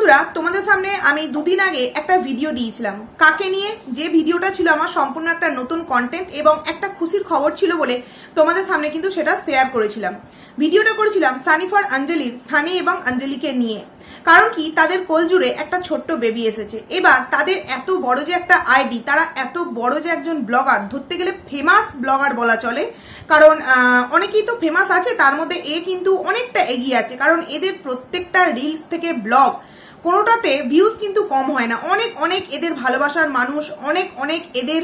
বন্ধুরা, তোমাদের সামনে আমি দুদিন আগে একটা ভিডিও দিয়েছিলাম। কাকে নিয়ে? যে ভিডিওটা ছিল আমার সম্পূর্ণ একটা নতুন কন্টেন্ট এবং একটা খুশির খবর ছিল বলে তোমাদের সামনে কিন্তু সেটা শেয়ার করেছিলাম। ভিডিওটা করেছিলাম সানিফার আঞ্জলির সানি এবং অঞ্জলিকে নিয়ে। কারণ কি? তাদের কোল জুড়ে একটা ছোট্ট বেবি এসেছে। এবার তাদের এত বড় যে একটা আইডি তারা এত বড় যে একজন ব্লগার ধরতে গেলে ফেমাস ব্লগার বলা চলে। কারণ অনেকেই তো ফেমাস আছে, তার মধ্যে এ কিন্তু অনেকটা এগিয়ে আছে। কারণ এদের প্রত্যেকটা রিলস থেকে ব্লগ কোনোটাতে ভিউজ কিন্তু কম হয় না। অনেক অনেক এদের ভালোবাসার মানুষ, অনেক অনেক এদের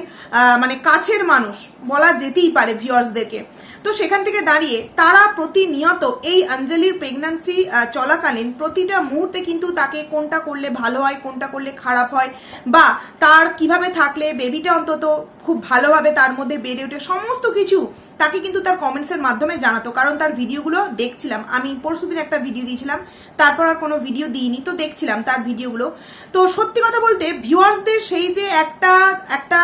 মানে কাছের মানুষ বলা যেতেই পারে ভিউয়ার্সদেরকে। তো সেখান থেকে দাঁড়িয়ে তারা প্রতিনিয়ত এই অঞ্জলির প্রেগন্যান্সি চলাকালীন প্রতিটা মুহূর্তে কিন্তু তাকে কোনটা করলে ভালো হয়, কোনটা করলে খারাপ হয় বা তার কীভাবে থাকলে বেবিটা অন্তত খুব ভালোভাবে তার মধ্যে বেড়ে ওঠে। সমস্ত কিছু তাকে কিন্তু তার কমেন্টসের মাধ্যমে জানাতো, কারণ তার ভিডিওগুলো দেখছিলাম। আমি পরশুদিন একটা ভিডিও দিয়েছিলাম, তারপর আর কোনো ভিডিও দিইনি, তো দেখছিলাম তার ভিডিওগুলো। তো সত্যি কথা বলতে ভিউয়ার্সদের সেই যে একটা একটা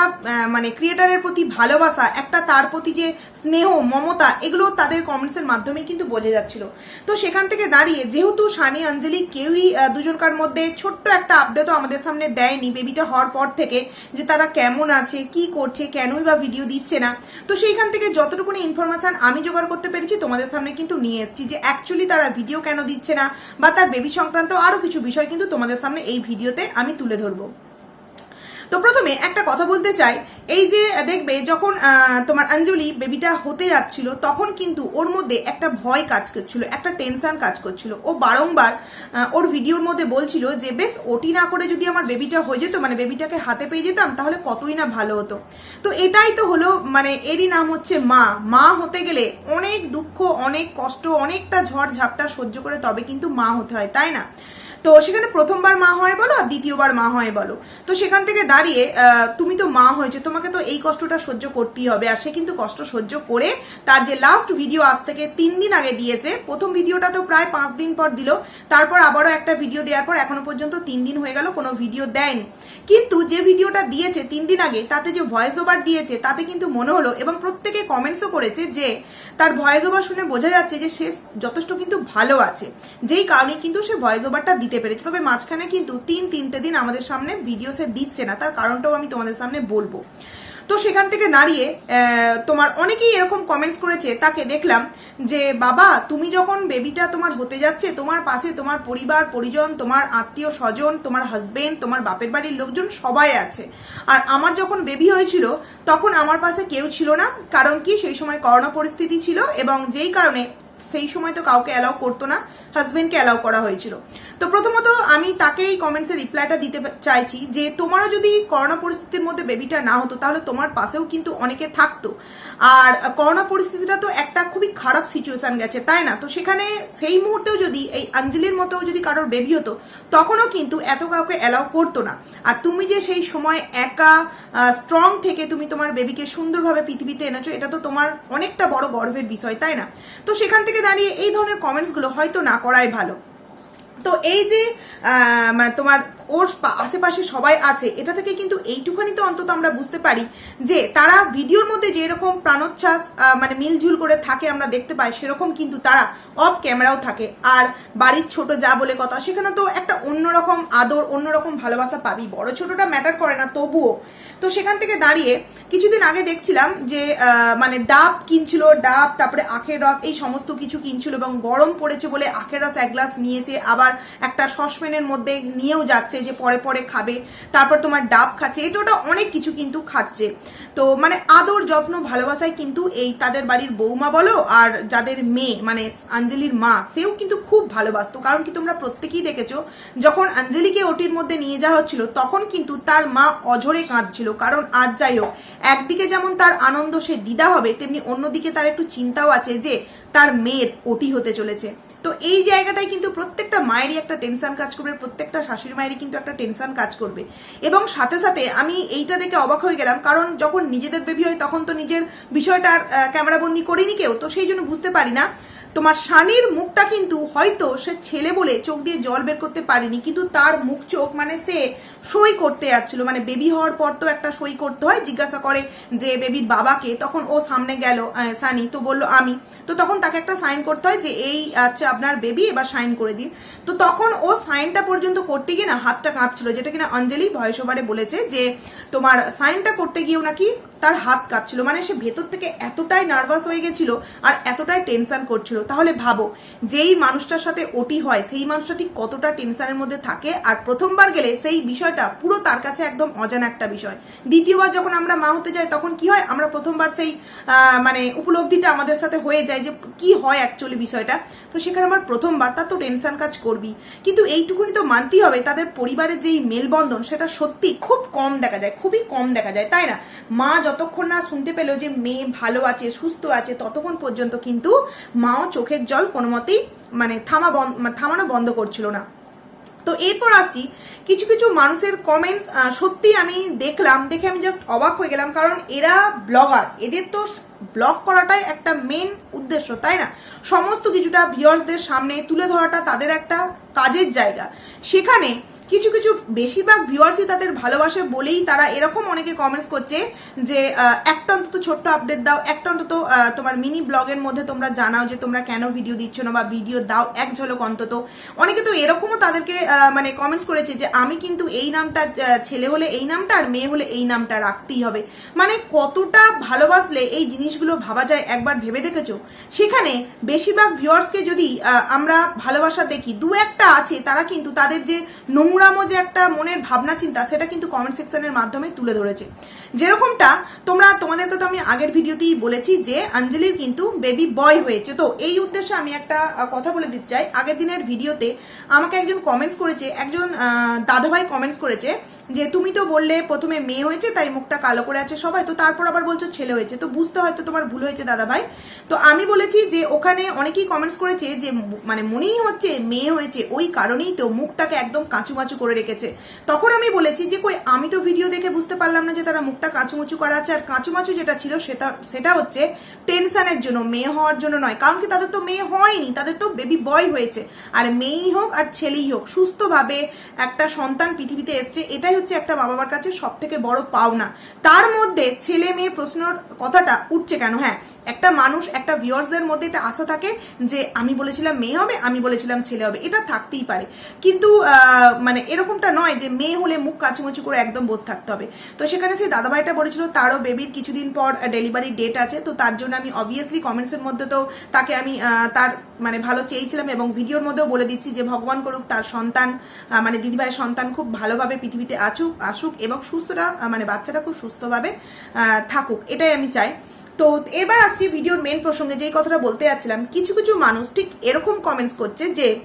মানে ক্রিয়েটারের প্রতি ভালোবাসা, একটা তার প্রতি যে স্নেহ, মমতা, এগুলো তাদের কমেন্টসের মাধ্যমে কিন্তু বোঝা যাচ্ছিল। তো সেখান থেকে দাঁড়িয়ে, যেহেতু সানি, অঞ্জলি কেউই দুজনকার মধ্যে ছোট্ট একটা আপডেটও আমাদের সামনে দেয়নি বেবিটা হওয়ার পর থেকে, যে তারা কেমন আছে, কি করছে কেনই বা ভিডিও দিচ্ছে না। তো সেইখান থেকে যতটুকুনি ইনফরমেশান আমি জোগাড় করতে পেরেছি, তোমাদের সামনে কিন্তু নিয়ে এসেছি যে অ্যাকচুয়ালি তারা ভিডিও কেন দিচ্ছে না, বা তার বেবি সংক্রান্ত আরও কিছু বিষয় কিন্তু তোমাদের সামনে এই ভিডিওতে আমি তুলে ধরবো। তো প্রথমে একটা কথা বলতে চাই। এই যে, দেখবে, যখন তোমার অঞ্জলি বেবিটা হতে যাচ্ছিল, তখন কিন্তু ওর মধ্যে একটা ভয় কাজ করছিল, একটা টেনশন কাজ করছিল। ও বারংবার ওর ভিডিওর মধ্যে বলছিল যে, বেশ, ওটি না করে যদি আমার বেবিটা হয়ে যেত মানে বেবিটাকে হাতে পেয়ে যেতাম, তাহলে কতই না ভালো হতো। তো এটাই তো হলো মানে এরই নাম হচ্ছে মা। মা হতে গেলে অনেক দুঃখ, অনেক কষ্ট, অনেকটা ঝড় ঝাপটা সহ্য করে তবে কিন্তু মা হতে হয়, তাই না? তো সেখানে প্রথমবার মা হয় বলো আর দ্বিতীয়বার মা হয় বলো। তো সেখান থেকে দাঁড়িয়ে তুমি তো মা হয়েছে, তোমাকে তো এই কষ্টটা সহ্য করতেই হবে। আর সে কিন্তু কষ্ট সহ্য করে তার যে লাস্ট ভিডিও আজ থেকে তিন দিন আগে দিয়েছে। প্রথম ভিডিওটা তো প্রায় পাঁচ দিন পর দিল। তারপর আবারও একটা ভিডিও দেওয়ার পর এখনও পর্যন্ত তিন দিন হয়ে গেল, কোনো ভিডিও দেয়নি। কিন্তু যে ভিডিওটা দিয়েছে তিন দিন আগে, তাতে যে ভয়েস ওভার দিয়েছে, তাতে কিন্তু মনে হলো এবং প্রত্যেকে কমেন্টসও করেছে যে, তার ভয়েস ওভার শুনে বোঝা যাচ্ছে যে সে যথেষ্ট কিন্তু ভালো আছে। যেই কারণে কিন্তু সে ভয়েস ওভারটা দিতে পেরেছে। তবে মাঝখানে কিন্তু তিন, তিনটে দিন আমাদের সামনে ভিডিও সে দিচ্ছে না। তার কারণটাও আমি তোমাদের সামনে বলব। তো সেখান থেকে দাঁড়িয়ে তোমার অনেকেই এরকম কমেন্টস করেছে। তাকে দেখলাম যে, বাবা, তুমি যখন বেবিটা তোমার হতে যাচ্ছে, তোমার পাশে তোমার পরিবার, পরিজন, তোমার আত্মীয় স্বজন, তোমার হাজবেন্ড তোমার বাপের বাড়ির লোকজন সবাই আছে। আর আমার যখন বেবি হয়েছিল, তখন আমার পাশে কেউ ছিল না। কারণ কি? সেই সময় করোনা পরিস্থিতি ছিল এবং যেই কারণে সেই সময় তো কাউকে অ্যালাউ করতো না। হাজবেন্ডকে অ্যালাউ করা হয়েছিল। তো প্রথমত আমি তাকে এই কমেন্টসের রিপ্লাইটা দিতে চাইছি যে তোমারও যদি করোনা পরিস্থিতির মধ্যে বেবিটা না হতো, তাহলে তোমার পাশেও কিন্তু অনেকে থাকতো। আর করোনা পরিস্থিতিটা তো একটা খুবই খারাপ সিচুয়েশন গেছে, তাই না? তো সেখানে সেই মুহূর্তেও যদি, এই অঞ্জলির মতো যদি কারোর বেবি হতো, তখনও কিন্তু এত কাউকে অ্যালাউ করতো না। আর তুমি যে সেই সময় একা স্ট্রং থেকে তুমি তোমার বেবিকে সুন্দরভাবে পৃথিবীতে এনেছো, এটা তো তোমার অনেকটা বড় গর্বের বিষয়, তাই না? তো সেখান থেকে দাঁড়িয়ে এই ধরনের কমেন্টসগুলো হয়তো না করাই ভালো। তো এই যে তোমার ওর আশেপাশে সবাই আছে, এটা থেকে কিন্তু এইটুখানি তো অন্তত আমরা বুঝতে পারি যে তারা ভিডিওর মধ্যে যেরকম প্রাণোচ্ছ্বাস মানে মিলঝুল করে থাকে আমরা দেখতে পাই, সেরকম কিন্তু তারা অফ ক্যামেরাও থাকে। আর বাড়ির ছোট যা বলে কথা, সেখানে তো একটা অন্যরকম আদর, অন্যরকম ভালোবাসা পাবি। বড় ছোটটা ম্যাটার করে না, তবুও। তো সেখান থেকে দাঁড়িয়ে কিছুদিন আগে দেখছিলাম যে মানে ডাব কিনছিল, ডাব, তারপরে আখের রস, এই সমস্ত কিছু কিনছিল এবং গরম পড়েছে বলে আখের রস এক গ্লাস নিয়েছে, আবার একটা সসপ্যানের মধ্যে নিয়েও যাচ্ছে। যে পরে পরে খাবে, তারপর তোমার ডাব খাচ্ছে এটা ওটা অনেক কিছু কিন্তু খাচ্ছে। তো মানে আদর, যত্ন, ভালোবাসায় কিন্তু এই তাদের বাড়ির বৌমা বলো আর যাদের মেয়ে মানে আঞ্জলির মা, সেও কিন্তু খুব ভালোবাসতো। কারণ কি তোমরা প্রত্যেকেই দেখেছ, যখন আঞ্জলিকে ওটির মধ্যে নিয়ে যাওয়া হচ্ছিল, তখন কিন্তু তার মা অঝরে কাঁদছিল। কারণ আজ যাই হোক, একদিকে যেমন তার আনন্দ সে দিদা হবে, তেমনি অন্যদিকে তার একটু চিন্তাও আছে যে তার মেয়ের ওটি হতে চলেছে। তো এই জায়গাটায় কিন্তু প্রত্যেকটা মায়েরই একটা টেনশন কাজ করবে, প্রত্যেকটা শাশুড়ি মায়েরই কিন্তু একটা টেনশন কাজ করবে। এবং সাথে সাথে আমি এইটা দেখে অবাক হয়ে গেলাম, কারণ যখন নিজেদের বেবি হয় তখন তো নিজের বিষয়টা আর ক্যামেরাবন্দি করিনি কেউ, তো সেই জন্য বুঝতে পারি না তোমার শানির মুখটা কিন্তু হয়তো সে ছেলে বলে চোখ দিয়ে জল বের করতে পারেনি, কিন্তু তার মুখ চোখ মানে সে সই করতে যাচ্ছিল মানে বেবি হওয়ার পর তো একটা সই করতে হয়, জিজ্ঞাসা করে যে বেবির বাবাকে, তখন ও সামনে গেল সানি তো বলল, আমি। তো তখন তাকে একটা সাইন করতে হয় যে, এই আচ্ছা আপনার বেবি এবার সাইন করে দিন। তো তখন ও সাইনটা পর্যন্ত করতে গিয়ে না, হাতটা কাঁপছিল, যেটা কিনা অঞ্জলি ভয়েস ওভারে বলেছে যে, তোমার সাইনটা করতে গিয়েও নাকি তার হাত কাঁপছিল। মানে সে ভেতর থেকে এতটাই নার্ভাস হয়ে গেছিল আর এতটাই টেনশন করছিল। তাহলে ভাবো, যেই মানুষটার সাথে ওটি হয়, সেই মানুষটা ঠিক কতটা টেনশনের মধ্যে থাকে? আর প্রথমবার গেলে সেই বিষয়টা পুরো তার কাছে একদম অজানা একটা বিষয়। দ্বিতীয়বার যখন আমরা মা হতে যাই, তখন কি হয়? আমরা প্রথমবার সেই মানে উপলব্ধিটা আমাদের সাথে হয়ে যায় যে কি হয় অ্যাকচুয়ালি বিষয়টা। তো সেখানে আমার প্রথমবার তার তো টেনশন কাজ করবি। কিন্তু এইটুকুনি তো মানতেই হবে, তাদের পরিবারের যেই মেলবন্ধন, সেটা সত্যি খুব কম দেখা যায়, খুবই কম দেখা যায়, তাই না? মা যতক্ষণ না শুনতে পেল যে মেয়ে ভালো আছে, সুস্থ আছে, ততক্ষণ পর্যন্ত কিন্তু মাও চোখের জল কোনো মতেই মানে থামা থামানো বন্ধ করছিল না। তো এরপর আসছি, কিছু কিছু মানুষের কমেন্টস সত্যি আমি দেখলাম, দেখে আমি জাস্ট অবাক হয়ে গেলাম, কারণ এরা ব্লগার এদের তো ব্লগ করাটাই একটা মেন উদ্দেশ্য, তাই না? সমস্ত কিছুটা ভিউয়ার্সদের সামনে তুলে ধরাটা তাদের একটা কাজের জায়গা। সেখানে কিছু কিছু বেশিরভাগ ভিউয়ার্সই তাদের ভালোবাসে বলেই তারা এরকম অনেকে কমেন্টস করছে যে একটা অন্তত ছোট্ট আপডেট দাও, একটা অন্তত তোমার মিনি ব্লগের মধ্যে তোমরা জানাও যে তোমরা কেন ভিডিও দিচ্ছ না বা ভিডিও দাও এক ঝলক অন্তত। অনেকে তো এরকমও তাদেরকে মানে কমেন্টস করেছে যে, আমি কিন্তু এই নামটা ছেলে হলে এই নামটা আর মেয়ে হলে এই নামটা রাখতেই হবে। মানে কতটা ভালোবাসলে এই জিনিসগুলো ভাবা যায় একবার ভেবে দেখেছ? সেখানে বেশিরভাগ ভিউয়ার্সকে যদি আমরা ভালোবাসা দেখি, দু একটা আছে তারা কিন্তু তাদের যে নোংরামো যে একটা মনের ভাবনা, চিন্তা, সেটা কিন্তু কমেন্ট সেকশনের মাধ্যমে তুলে ধরেছে। যেরকমটা তোমরা, তোমাদেরকে তো আমি আগের ভিডিওতেই বলেছি যে অঞ্জলির কিন্তু বেবি বয় হয়েছে। তো এই উদ্দেশ্যে আমি একটা কথা বলে দিতে চাই। আগের দিনের ভিডিওতে আমাকে একজন কমেন্টস করেছে, একজন দাদাভাই কমেন্টস করেছে যে তুমি তো বললে প্রথমে মেয়ে হয়েছে, তাই মুখটা কালো করে আছে সবাই, তো তারপর আবার বলছো ছেলে হয়েছে। তো বুঝতে হয়তো তোমার ভুল হয়েছে, দাদা ভাই। তো আমি বলেছি যে ওখানে অনেকেই কমেন্টস করেছে যে মানে মনেই হচ্ছে মেয়ে হয়েছে, ওই কারণেই তো মুখটাকে একদম কাঁচুমাচু করে রেখেছে। তখন আমি বলেছি যে, কই, আমি তো ভিডিও দেখে বুঝতে পারলাম না যে তারা মুখটা কাঁচুমাচু করা আছে, আর কাঁচুমাচু যেটা ছিল সেটা সেটা হচ্ছে টেনশনের জন্য, মেয়ে হওয়ার জন্য নয়। কারণ কি, তাদের তো মেয়ে হয়নি, তাদের তো বেবি বয় হয়েছে। আর মেয়েই হোক আর ছেলেই হোক, সুস্থভাবে একটা সন্তান পৃথিবীতে এসছে, এটাই হচ্ছে একটা মা বাবার কাছে সব থেকে বড় পাওনা। তার মধ্যে ছেলে মেয়ে প্রশ্নর কথাটা উঠছে কেন? হ্যাঁ একটা মানুষ, একটা ভিউয়ার্সদের মধ্যে এটা আশা থাকে যে আমি বলেছিলাম মেয়ে হবে, আমি বলেছিলাম ছেলে হবে। এটা থাকতেই পারে। কিন্তু মানে এরকমটা নয় যে মেয়ে হলে মুখ কাচুমুচু করে একদম বসে থাকতে হবে। তো সেখানে সেই দাদাভাইটা বলেছিল, তারও বেবির কিছুদিন পর ডেলিভারি ডেট আছে। তো তার জন্য আমি অবভিয়াসলি কমেন্টসের মধ্যে তো তাকে আমি তার মানে ভালো চেয়েছিলাম এবং ভিডিওর মধ্যেও বলে দিচ্ছি যে, ভগবান করুক, তার সন্তান মানে দিদিভাইয়ের সন্তান খুব ভালোভাবে পৃথিবীতে আসুক আসুক এবং সুস্থটা মানে বাচ্চাটা খুব সুস্থভাবে থাকুক। এটাই আমি চাই। তো এবার আসছি ভিডিওর মেন প্রসঙ্গে, যেই কথাটা বলতে যাচ্ছিলাম, কিছু কিছু মানুষ ঠিক এরকম কমেন্টস করছে যে,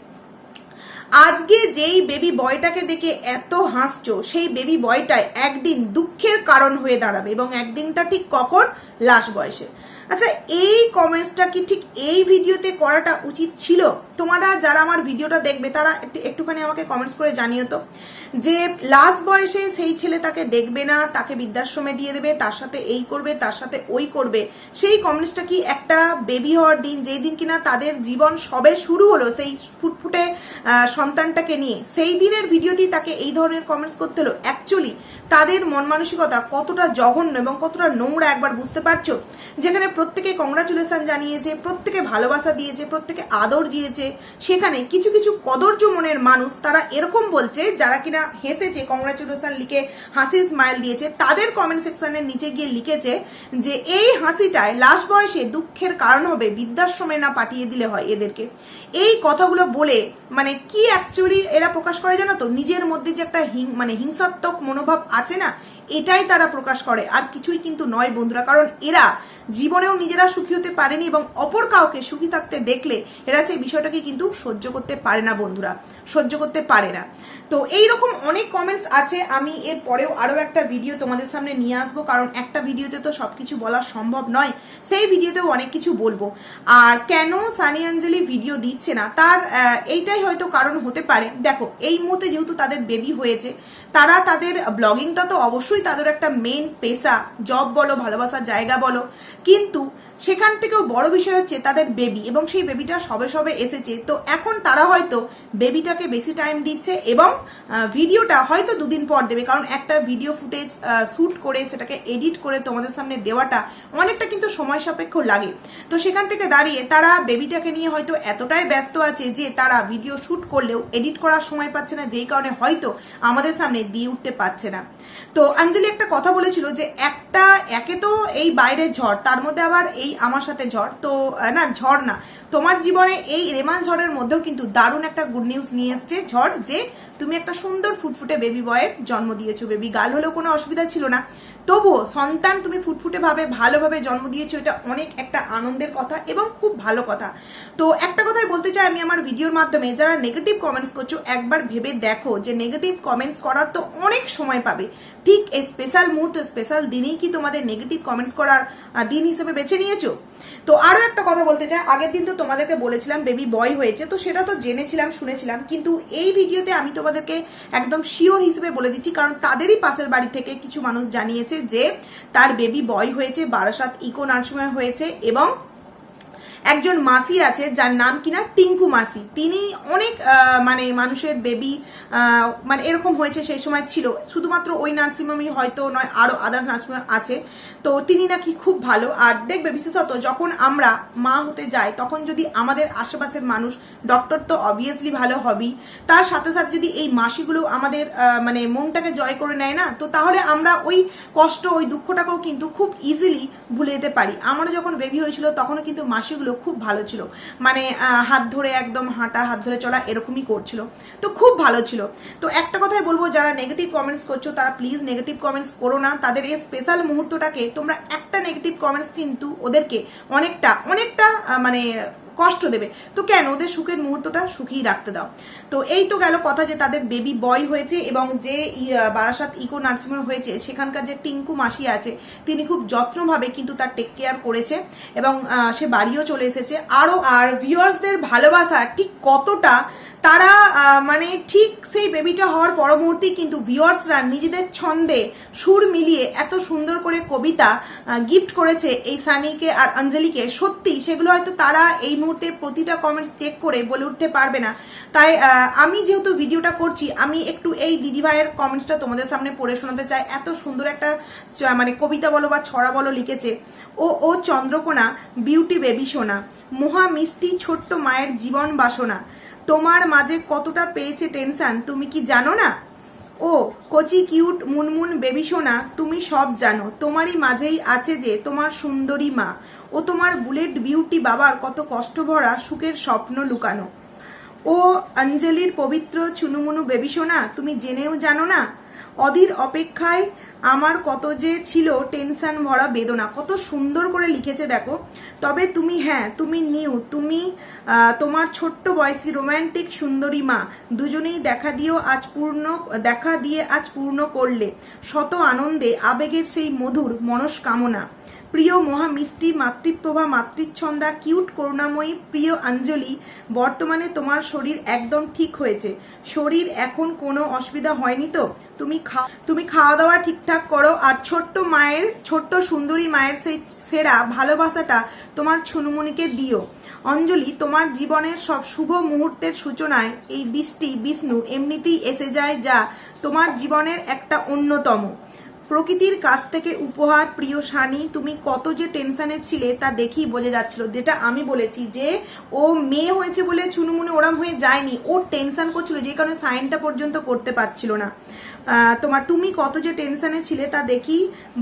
আজকে যেই বেবি বয়টাকে দেখে এত হাসছো, সেই বেবি বয়টায় একদিন দুঃখের কারণ হয়ে দাঁড়াবে এবং একদিনটা ঠিক কখন? লাশ বয়সে। আচ্ছা এই কমেন্টসটা কি ঠিক এই ভিডিওতে করাটা উচিত ছিল? তোমরা যারা আমার ভিডিওটা দেখবে, তারা একটু- একটুখানি আমাকে কমেন্টস করে জানিও তো। যে লাস্ট বয়সে সেই ছেলে তাকে দেখবে না, তাকে বৃদ্ধাশ্রমে দিয়ে দেবে, তার সাথে এই করবে, তার সাথে ওই করবে। সেই কমেন্টসটা কি একটা বেবি হওয়ার দিন, যেই দিন কিনা তাদের জীবন সবে শুরু হলো, সেই ফুটফুটে সন্তানটাকে নিয়ে। সেই দিনের ভিডিওতেই তাকে এই ধরনের কমেন্টস করতে হলো। অ্যাকচুয়ালি তাদের মন মানসিকতা কতটা জঘন্য এবং কতটা নোংরা একবার বুঝতে পারছ? যেখানে প্রত্যেকে কংগ্রাচুলেশন জানিয়েছে, প্রত্যেকে ভালোবাসা দিয়েছে, প্রত্যেকে আদর দিয়েছে, সেখানে কিছু কিছু কদর্য মনের মানুষ তারা এরকম বলছে, যারা কিনা হেসেছে কংগ্রাচুলেশন লিখে হাসির স্মাইল দিয়েছে। তাদের কমেন্ট সেকশনের নিচে গিয়ে লিখেছে যে, এই হাসিটায় লাশ বয়সে দুঃখের কারণ হবে, বৃদ্ধাশ্রমে না পাঠিয়ে দিলে হয় এদেরকে। এই কথাগুলো বলে মানে কি অ্যাকচুয়ালি এরা প্রকাশ করে জানো তো? নিজের মধ্যে যে একটা হিং মানে হিংসাত্মক মনোভাব আছে না, এটাই তারা প্রকাশ করে। আর কিছুই কিন্তু নয় বন্ধুরা, কারণ এরা জীবনেও নিজেরা সুখী হতে পারেনি এবং অপর কাউকে সুখী থাকতে দেখলে এরা সেই বিষয়টাকে কিন্তু সহ্য করতে পারে না, বন্ধুরা। সহ্য করতে পারে না। তো এই রকম অনেক কমেন্টস আছে, আমি এর পরেও আরও একটা ভিডিও তোমাদের সামনে নিয়ে আসব, কারণ একটা ভিডিওতে তো সব কিছু বলা সম্ভব নয়, সেই ভিডিওতেও অনেক কিছু বলব। আর কেন সানি অঞ্জলি ভিডিও দিচ্ছে না? তার এইটাই হয়তো কারণ হতে পারে। দেখো, এই মুহূর্তে যেহেতু তাদের বেবি হয়েছে তারা তাদের ব্লগিংটা তো অবশ্যই তাদের একটা মেন পেশা জব বলো, ভালোবাসার জায়গা বলো। কিন্তু সেখান থেকেও বড় বিষয় হচ্ছে তাদের বেবি এবং সেই বেবিটা সবে সবে এসেছে। তো এখন তারা হয়তো বেবিটাকে বেশি টাইম দিচ্ছে এবং ভিডিওটা হয়তো দুদিন পর দেবে। কারণ একটা ভিডিও ফুটেজ শ্যুট করে সেটাকে এডিট করে তোমাদের সামনে দেওয়াটা অনেকটা কিন্তু সময় সাপেক্ষ লাগে। তো সেখান থেকে দাঁড়িয়ে তারা বেবিটাকে নিয়ে হয়তো এতটাই ব্যস্ত আছে যে তারা ভিডিও শ্যুট করলেও এডিট করার সময় পাচ্ছে না, যেই কারণে হয়তো আমাদের সামনে দিয়ে উঠতে পারছে না। তো আঞ্জলি একটা কথা বলেছিল যে একটা, একে তো এই বাইরের ঝড়, তার মধ্যে আবার এই আমার সাথে ঝড়, তো না, ঝড় না। তোমার জীবনে এই রেমান ঝড়ের মধ্যেও কিন্তু দারুণ একটা গুড নিউজ নিয়ে এসছে। ঝড় যে তুমি একটা সুন্দর ফুটফুটে বেবি বয়ের জন্ম দিয়েছ বেবি গাল হলেও কোনো অসুবিধা ছিল না। তবুও সন্তান তুমি ফুটফুটে ভাবে, ভালোভাবে জন্ম দিয়েছ, এটা অনেক একটা আনন্দের কথা এবং খুব ভালো কথা। তো একটা কথাই বলতে চাই আমি আমার ভিডিওর মাধ্যমে, যারা নেগেটিভ কমেন্টস করছ, একবার ভেবে দেখো যে নেগেটিভ কমেন্টস করার তো অনেক সময় পাবে। ঠিক এই স্পেশাল মুহূর্ত স্পেশাল দিনেই কি তোমাদের নেগেটিভ কমেন্টস করার দিন হিসেবে বেছে নিয়েছো? তো আরও একটা কথা বলতে চাই। আগের দিন তো তোমাদেরকে বলেছিলাম বেবি বয় হয়েছে, তো সেটা তো জেনেছিলাম, শুনেছিলাম। কিন্তু এই ভিডিওতে আমি তোমাদেরকে একদম শিওর হিসেবে বলে দিচ্ছি, কারণ তাদেরই পাশের বাড়ি থেকে কিছু মানুষ জানিয়েছে যে, তার বেবি বয় হয়েছে, বারাসাত ইকো নার্সিংহোমে হয়েছে এবং একজন মাসি আছে যার নাম কিনা টিঙ্কু মাসি। তিনি অনেক মানে মানুষের বেবি মানে এরকম হয়েছে সেই সময় ছিল। শুধুমাত্র ওই নার্সিংহোমই হয়তো নয় আরও আদার নার্সিংহোম আছে। তো তিনি নাকি খুব ভালো। আর দেখবে বিশেষত যখন আমরা মা হতে যাই, তখন যদি আমাদের আশেপাশের মানুষ ডক্টর তো অবভিয়াসলি ভালো হবেই। তার সাথে সাথে যদি এই মাসিগুলো আমাদের মানে মনটাকে জয় করে নেয় না, তো তাহলে আমরা ওই কষ্ট, ওই দুঃখটাকেও কিন্তু খুব ইজিলি ভুলে যেতে পারি। আমার যখন বেবি হয়েছিল, তখনও কিন্তু মাসিগুলো খুব ভালো ছিল। মানে হাত ধরে একদম হাঁটা, হাত ধরে চলা এরকমই করছিল। তো খুব ভালো ছিল। তো একটা কথাই বলব, যারা নেগেটিভ কমেন্টস করছ, তারা প্লিজ নেগেটিভ কমেন্টস করো না। তাদের এই স্পেশাল মুহূর্তটাকে তোমরা একটা নেগেটিভ কমেন্টস কিন্তু ওদেরকে অনেকটা অনেকটা মানে কষ্ট দেবে। তো কেন? ওদের সুখের মুহূর্তটা সুখী রাখতে দাও। তো এই তো গেল কথা যে তাদের বেবি বয় হয়েছে এবং যে বারাসাত ইকো নার্সিংহোম হয়েছে, সেখানকার যে টিঙ্কু মাসি আছে, তিনি খুব যত্নভাবে কিন্তু তার টেক কেয়ার করেছে এবং সে বাড়িও চলে এসেছে। আরও আর ভিউয়ার্সদের ভালোবাসা ঠিক কতটা তারা মানে ঠিক সেই বেবিটা হওয়ার পর মুহূর্তেই কিন্তু ভিউয়ার্সরা নিজেদের ছন্দে সুর মিলিয়ে এত সুন্দর করে কবিতা গিফট করেছে এই সানিকে আর অঞ্জলিকে। সত্যি, সেগুলো হয়তো তারা এই মুহূর্তে প্রতিটা কমেন্টস চেক করে বলে উঠতে পারবে না। তাই আমি যেহেতু ভিডিওটা করছি, আমি একটু এই দিদিভাইয়ের কমেন্টসটা তোমাদের সামনে পড়ে শোনাতে চাই। এত সুন্দর একটা মানে কবিতা বলো বা ছড়া বলো লিখেছে। ও ও চন্দ্রকোনা বিউটি বেবি সোনা, মহা মিষ্টি ছোট্ট মায়ের জীবন বাসনা। তোমার মাঝে কতটা পেয়েছে টেনশন, তুমি কি জানো না? ও, কচি, কিউট, মুনমুন, বেবি সোনা, তুমি সব জানো। তোমারই মাঝেই আছে যে, তোমার সুন্দরী মা। ও তোমার বুলেট বিউটি বাবার কত কষ্ট ভরা সুখের স্বপ্ন লুকানো। ও, অঞ্জলির পবিত্র চুনুমুনু বেবি সোনা, তুমি জেনেও জানো না? অধীর অপেক্ষায় আমার কত যে ছিল টেনশন ভরা বেদনা। কত সুন্দর করে লিখেছে, দেখো। তবে তুমি হ্যাঁ তুমি নিউ, তুমি তোমার ছোট্ট বয়সী রোম্যান্টিক সুন্দরী মা, দুজনেই দেখা দিয়েও আজ পূর্ণ, দেখা দিয়ে আজ পূর্ণ করলে। শত আনন্দে আবেগের সেই মধুর মনস্কামনা। প্রিয় মহা মিষ্টি, মাতৃপ্রভা, মাতৃচ্ছন্দা, কিউট, করুণাময়ী, প্রিয় অঞ্জলি, বর্তমানে তোমার শরীর একদম ঠিক হয়েছে। শরীর এখন কোনো অসুবিধা হয়নি তো? তুমি খা তুমি খাওয়া দাওয়া ঠিকঠাক করো আর ছোট্ট মায়ের, ছোট্ট সুন্দরী মায়ের সেই সেরা ভালোবাসাটা তোমার ছুনুমুনিকে দিও। অঞ্জলি, তোমার জীবনের সব শুভ মুহূর্তের সূচনায় এই বৃষ্টি, বিষ্ণু এমনিতেই এসে যায় যা তোমার জীবনের একটা অন্যতম। প্রকৃতির কাছ থেকে উপহার, প্রিয় সানি তুমি কত যে টেনশানে ছিলে তা দেখি বোঝা যাচ্ছিল। যেটা আমি বলেছি যে, ও মেয়ে হয়েছে বলে চুনুমুনে ওরাম হয়ে যায়নি। ও টেনশান করছিল, যে কারণে সাইনটা পর্যন্ত করতে পারছিল না। তোমার তুমি কত যে টেনশনে ছিলে তা দেখি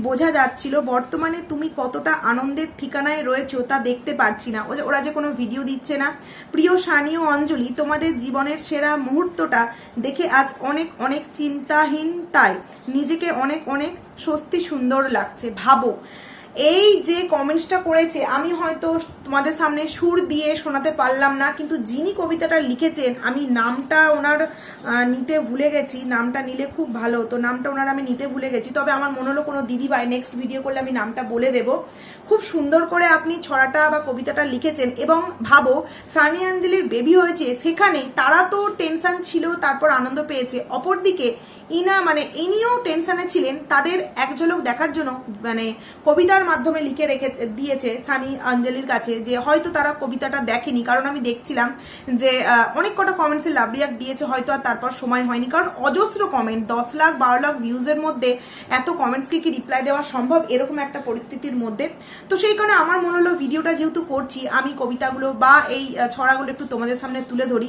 বোঝা যাচ্ছিল। বর্তমানে তুমি কতটা আনন্দের ঠিকানায় রয়েছো তা দেখতে পারছি না। ওরা যে কোনো ভিডিও দিচ্ছে না। প্রিয় সানি ও অঞ্জলি, তোমাদের জীবনের সেরা মুহূর্তটা দেখে আজ অনেক অনেক চিন্তাহীন। তাই নিজেকে অনেক অনেক স্বস্তি সুন্দর লাগছে। ভাবো এই যে কমেন্টসটা করেছে, আমি হয়তো তোমাদের সামনে সুর দিয়ে শোনাতে পারলাম না, কিন্তু যিনি কবিতাটা লিখেছেন, আমি নামটা ওনার নিতে ভুলে গেছি, নামটা নিলে খুব ভালো তো নামটা ওনার আমি নিতে ভুলে গেছি, তবে আমার মনে হলো কোনো দিদি ভাই নেক্সট ভিডিও করলে আমি নামটা বলে দেব। খুব সুন্দর করে আপনি ছড়াটা বা কবিতাটা লিখেছেন, এবং ভাবো, সানি আঞ্জলির বেবি হয়েছে, সেখানে তারা তো টেনশন ছিল, তারপর আনন্দ পেয়েছে, অপরদিকে ইনা মানে ইনিও টেনশনে ছিলেন। তাদের এক ঝলক দেখার জন্য মানে কবিতার মাধ্যমে লিখে রেখে দিয়েছে সানি অঞ্জলির কাছে যে হয়তো তারা কবিতাটা দেখেনি। কারণ আমি দেখছিলাম যে অনেক কটা কমেন্টসে লাভ রিয়াক্ট দিয়েছে, হয়তো আর তারপর সময় হয়নি। কারণ অজস্র কমেন্ট দশ লাখ, বারো লাখ ভিউজের মধ্যে এত কমেন্টসকে কি রিপ্লাই দেওয়া সম্ভব এরকম একটা পরিস্থিতির মধ্যে? তো সেই কারণে আমার মনে হলো ভিডিওটা যেহেতু করছি, আমি কবিতাগুলো বা এই ছড়াগুলো একটু তোমাদের সামনে তুলে ধরি।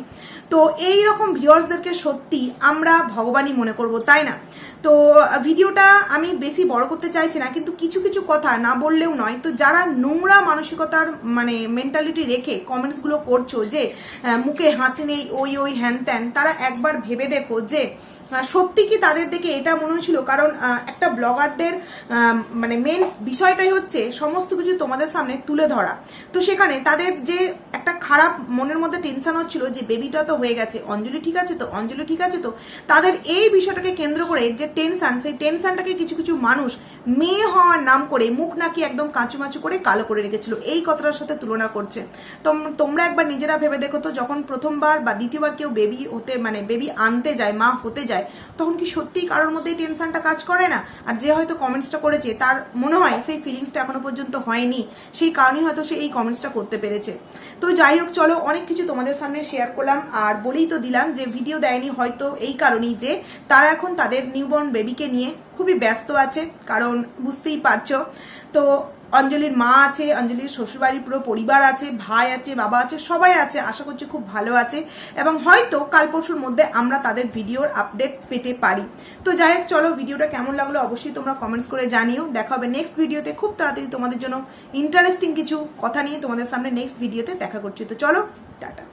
তো এই রকম ভিউয়ার্সদেরকে সত্যি আমরা ভগবানই মনে করব। তাই না? তো ভিডিওটা আমি বেশি বড় করতে চাইছি না, কিন্তু কিছু কিছু কথা না বললেও নয়। তো যারা নোংরা মানসিকতার মানে মেন্টালিটি রেখে কমেন্টসগুলো করছ যে মুখে হাসি নেই, ওই ওই, হ্যান ত্যান, তারা একবার ভেবে দেখো যে সত্যি কি তাদের দেখে এটা মনে হয়েছিল? কারণ একটা ব্লগারদের মানে মেন বিষয়টাই হচ্ছে সমস্ত কিছু তোমাদের সামনে তুলে ধরা। তো সেখানে তাদের যে একটা খারাপ মনের মধ্যে টেনশন হচ্ছিল যে বেবিটা তো হয়ে গেছে, অঞ্জলি ঠিক আছে তো, অঞ্জলি ঠিক আছে তো, তাদের এই বিষয়টাকে কেন্দ্র করে যে টেনশন সেই টেনশনটাকে কিছু কিছু মানুষ মেয়ে হওয়ার নাম করে মুখ নাকি একদম কাঁচুমাচু করে কালো করে রেখেছিল। এই কথাটার সাথে তুলনা করছে। তোম- তোমরা একবার নিজেরা ভেবে দেখো তো, যখন প্রথমবার বা দ্বিতীয়বার কেউ বেবি হতে মানে বেবি আনতে যায়, মা হতে যায়, তখন কি সত্যিই কারোর মধ্যে টেনশনটা কাজ করে না? আর যে হয়তো কমেন্টসটা করেছে, তার মনে হয় সেই ফিলিংসটা এখনও পর্যন্ত হয়নি। সেই কারণেই হয়তো সে এই কমেন্টসটা করতে পেরেছে। তো যাই হোক, চলো অনেক কিছু তোমাদের সামনে শেয়ার করলাম। আর বলেই তো দিলাম যে ভিডিও দেয়নি হয়তো এই কারণেই যে তারা এখন তাদের নিউবর্ন বেবিকে নিয়ে খুবই ব্যস্ত আছে, কারণ বুঝতেই পারছ। তো অঞ্জলির মা আছে, অঞ্জলির শ্বশুরবাড়ির পুরো পরিবার আছে, ভাই আছে, বাবা আছে, সবাই আছে, আশা করছি খুব ভালো আছে। এবং হয়তো কাল পরশুর মধ্যে আমরা তাদের ভিডিওর আপডেট পেতে পারি। তো যাই হোক, চলো ভিডিওটা কেমন লাগল অবশ্যই তোমরা কমেন্টস করে জানিও। দেখা হবে নেক্সট ভিডিওতে। খুব তাড়াতাড়ি তোমাদের জন্য ইন্টারেস্টিং কিছু কথা নিয়ে তোমাদের সামনে নেক্সট ভিডিওতে দেখা করছি। তো চলো, টাটা।